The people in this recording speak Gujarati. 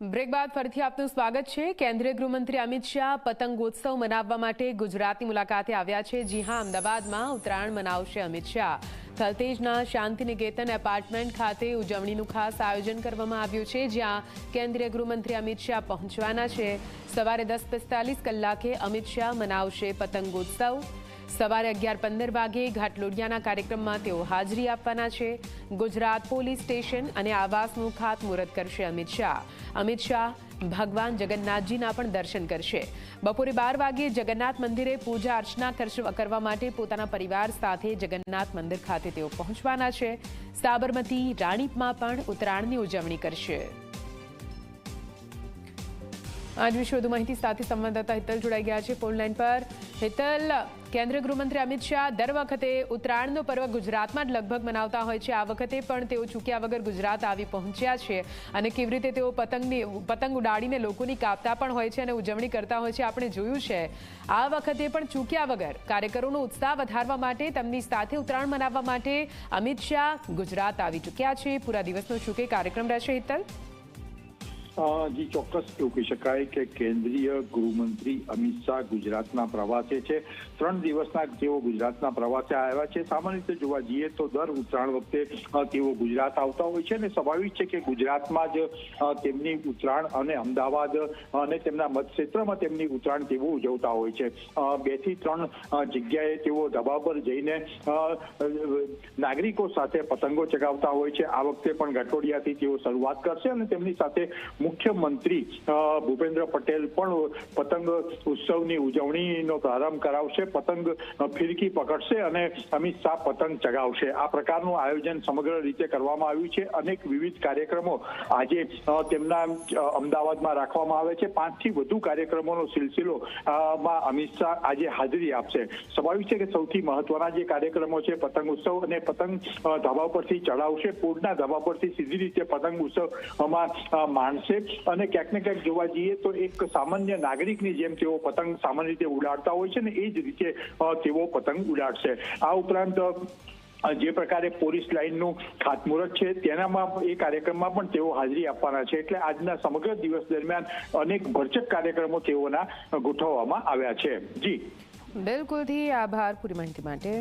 બ્રેક બાદ ફરીથી આપનું સ્વાગત છે. કેન્દ્રીય ગૃહમંત્રી અમિત શાહ પતંગોત્સવ મનાવવા માટે ગુજરાતની મુલાકાતે આવ્યા છે. જી હા, અમદાવાદમાં ઉત્તરાયણ મનાવશે અમિત શાહ. થલતેજના શાંતિનિકેતન એપાર્ટમેન્ટ ખાતે ઉજવણીનું ખાસ આયોજન કરવામાં આવ્યું છે, જ્યાં કેન્દ્રીય ગૃહમંત્રી અમિત શાહ પહોંચવાના છે. સવારે દસ પિસ્તાલીસ કલાકે અમિત શાહ મનાવશે પતંગોત્સવ. સવારે અગિયાર પંદર વાગે ઘાટલોડિયાના કાર્યક્રમમાં તેઓ હાજરી આપવાના છે. ગુજરાત પોલીસ સ્ટેશન અને આવાસનું ખાતમુહૂર્ત કરશે અમિત શાહ. અમિત શાહ ભગવાન જગન્નાથજીના પણ દર્શન કરશે. બપોરે બાર વાગે જગન્નાથ મંદિરે પૂજા અર્ચના કરવા માટે પોતાના પરિવાર સાથે જગન્નાથ મંદિર ખાતે તેઓ પહોંચવાના છે. સાબરમતી રાણીપમાં પણ ઉત્તરાયણની ઉજવણી કરશે. આજ વિશે વધુ માહિતી સાથે સંવાદદાતા હિતલ જોડાઈ ગયા છે ફોનલાઈન પર. હિતલ, કેન્દ્રીય ગૃહમંત્રી અમિત શાહ દર વખતે ઉત્તરાયણનો પર્વ ગુજરાતમાં જ લગભગ મનાવતા હોય છે. આ વખતે પણ તેઓ ચૂક્યા વગર ગુજરાત આવી પહોંચ્યા છે અને કેવી રીતે તેઓ પતંગની, પતંગ ઉડાડીને લોકોની કાપતા પણ હોય છે અને ઉજવણી કરતા હોય છે આપણે જોયું છે. આ વખતે પણ ચૂક્યા વગર કાર્યકરોનો ઉત્સાહ વધારવા માટે, તેમની સાથે ઉત્તરાયણ મનાવવા માટે અમિત શાહ ગુજરાત આવી ચૂક્યા છે. પૂરા દિવસનો શું કે કાર્યક્રમ રહેશે હિતલ? જી ચોક્કસ એવું કહી શકાય કે કેન્દ્રીય ગૃહમંત્રી અમિત શાહ ગુજરાતના પ્રવાસે છે. ત્રણ દિવસના તેઓ ગુજરાતના પ્રવાસે આવ્યા છે. સામાન્ય રીતે જોવા જઈએ તો દર ઉત્તરાયણ વખતે તેઓ ગુજરાત આવતા હોય છે અને સ્વાભાવિક છે કે ગુજરાતમાં જ તેમની ઉત્તરાયણ અને અમદાવાદ અને તેમના મતક્ષેત્રમાં તેમની ઉત્તરાયણ તેઓ ઉજવતા હોય છે. બેથી ત્રણ જગ્યાએ તેઓ ધાબા પર જઈને નાગરિકો સાથે પતંગો ચગાવતા હોય છે. આ વખતે પણ ગઠોડિયાથી તેઓ શરૂઆત કરશે અને તેમની સાથે મુખ્યમંત્રી ભૂપેન્દ્ર પટેલ પણ પતંગ ઉત્સવની ઉજવણીનો પ્રારંભ કરાવશે પતંગ ફિરકી પકડશે અને અમિત શાહ પતંગ ચગાવશે. આ પ્રકારનું આયોજન સમગ્ર રીતે કરવામાં આવ્યું છે. અનેક વિવિધ કાર્યક્રમો આજે તેમના અમદાવાદમાં રાખવામાં આવે છે. પાંચથી વધુ કાર્યક્રમોનો સિલસિલો માં અમિત શાહ આજે હાજરી આપશે. સ્વાભાવિક છે કે સૌથી મહત્વના જે કાર્યક્રમો છે પતંગ ઉત્સવ અને પતંગ ધાબા પરથી ચડાવશે પૂરના ધાબા પરથી સીધી રીતે પતંગ ઉત્સવમાં અ, અને ક્યાંક ને ક્યાંક જોવા જઈએ તો એક સામાન્ય નાગરિકની જેમ તેઓ પતંગ સામાન્ય રીતે ઉડાડતા હોય છે ને એ જ રીતે તેઓ પતંગ ઉડાડશે. આ ઉપરાંત જે પ્રકારે પોલીસ લાઇનનું ખાતમુહૂર્ત છે, તેનામાં એ કાર્યક્રમમાં પણ તેઓ હાજરી આપવાના છે. એટલે આજના સમગ્ર દિવસ દરમિયાન અનેક ભરચક કાર્યક્રમો તેઓના ગોઠવવામાં આવ્યા છે. જી. બિલકુલથી આભાર પૂરી માહિતી માટે.